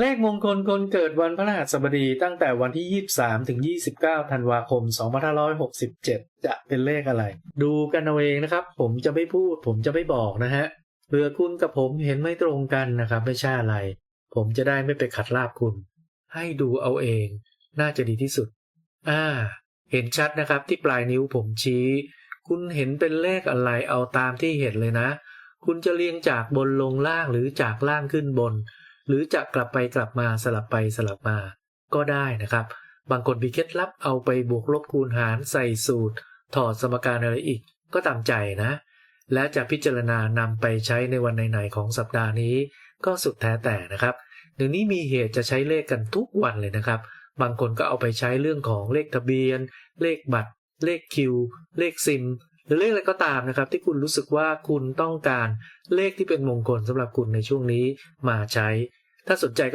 เลขมงคลคนเกิดวันพฤหัสบดีตั้งแต่วันที่ 23 ถึง 29 ธันวาคม 2567 จะเป็นเลขอะไร ดูกันเอาเองนะครับ ผมจะไม่พูด ผมจะไม่บอกนะฮะเผื่อคุณกับผมเห็นไม่ตรงกันนะครับ ไม่ใช่อะไร ผมจะได้ไม่ไปขัดลาบคุณ ให้ดูเอาเอง น่าจะดีที่สุด อ่า เห็นชัดนะครับที่ปลายนิ้วผมชี้ คุณเห็นเป็นเลขอะไรเอาตามที่เห็นเลยนะ คุณจะเรียงจากบนลงล่างหรือจากล่างขึ้นบน หรือจะกลับไปกลับมาสลับไปสลับมาก็ได้นะครับ บางคนมีเคล็ดลับเอาไปบวกลบคูณหารใส่สูตร ถอดสมการอะไรอีกก็ตามใจนะ และจะพิจารณานำไปใช้ในวันไหนๆของสัปดาห์นี้ ก็สุดแท้แต่นะครับเดี๋ยวนี้มีเหตุจะใช้เลขกันทุกวันเลยนะครับ บางคนก็เอาไปใช้เรื่องของเลขทะเบียน เลขบัตร เลขคิว เลขซิม หรือเลขอะไรก็ตามนะครับ ที่คุณรู้สึกว่าคุณต้องการเลขที่เป็นมงคลสำหรับคุณในช่วงนี้มาใช้ ถ้าสนใจก็